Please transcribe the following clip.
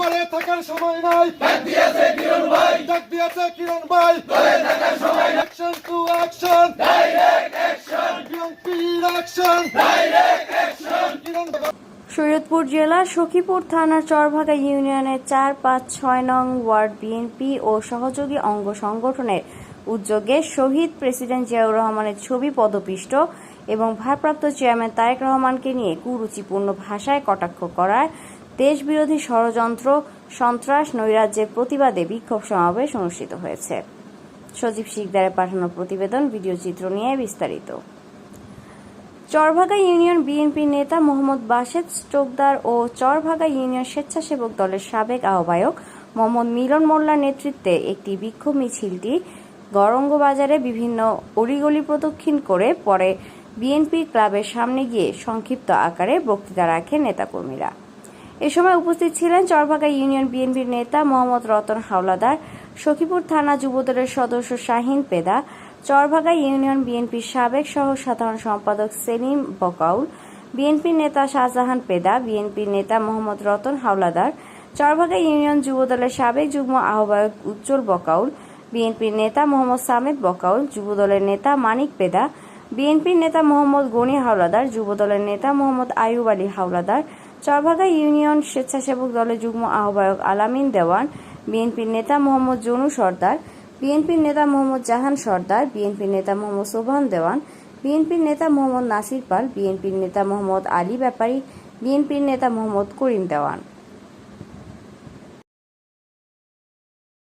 করে থাকার সময় নাই দিয়েছে কিরণ ভাই ডাক দিয়েছে কিরণ ভাই করে থাকার সময় action to action direct action বিএনপির অ্যাকশন ডাইরেক্ট শরীয়তপুর জেলার সখীপুর থানার চরভাগা ইউনিয়নের চার পাঁচ ছয় নং ওয়ার্ড বিএনপি ও সহযোগী অঙ্গ সংগঠনের উদ্যোগে শহীদ প্রেসিডেন্ট জিয়াউর রহমানের ছবি পদপিষ্ট এবং ভারপ্রাপ্ত চেয়ারম্যান তারেক রহমানকে নিয়ে কুরুচিপূর্ণ ভাষায় কটাক্ষ করায় দেশবিরোধী ষড়যন্ত্র, সন্ত্রাস, নৈরাজ্যের প্রতিবাদে বিক্ষোভ সমাবেশ অনুষ্ঠিত হয়েছে। সজীব শিকদারের পাঠানো প্রতিবেদন, ভিডিও চিত্র নিয়ে বিস্তারিত। চরভাগা ইউনিয়ন বিএনপি নেতা মোহাম্মদ বাসেদ স্টোকদার ও চরভাগা ইউনিয়ন স্বেচ্ছাসেবক দলের সাবেক আহ্বায়ক মোহাম্মদ মিলন মোল্লার নেতৃত্বে একটি বিক্ষোভ মিছিলটি গরঙ্গ বাজারে বিভিন্ন অলিগলি প্রদক্ষিণ করে পরে বিএনপি ক্লাবের সামনে গিয়ে সংক্ষিপ্ত আকারে বক্তৃতা রাখেন নেতাকর্মীরা। এ সময় উপস্থিত ছিলেন চরভাগা ইউনিয়ন বিএনপির নেতা মোহাম্মদ রতন হাওলাদার, সখীপুর থানা যুবদলের সদস্য শাহিন পেদা চরভাগা ইউনিয়ন বিএনপির সাবেক সহ সাধারণ সম্পাদক সেলিম বকাউল, বিএনপির নেতা শাহজাহান পেদা, বিএনপির নেতা মোহাম্মদ রতন হাওলাদার, চরভাগা ইউনিয়ন যুবদলের সাবেক যুগ্ম আহ্বায়ক উজ্জ্বল বকাউল, বিএনপির নেতা মোহাম্মদ সামেদ বকাউল, যুবদলের নেতা মানিক পেদা, বিএনপির নেতা মোহাম্মদ গনি হাওলাদার, যুবদলের নেতা মোহাম্মদ আয়ুব আলী হাওলাদার, চরভাগা ইউনিয়ন স্বেচ্ছাসেবক দলের যুগ্ম আহ্বায়ক আলামিন দেওয়ান, বিএনপির নেতা মোহাম্মদ জনু সর্দার বিএনপির নেতা মোহাম্মদ জাহান সর্দার বিএনপির নেতা মোহাম্মদ সোভান দেওয়ান বিএনপির নেতা মোহাম্মদ নাসির পাল, বিএনপির নেতা মোহাম্মদ আলী ব্যাপারী, বিএনপির নেতা মোহাম্মদ করিম দেওয়ান।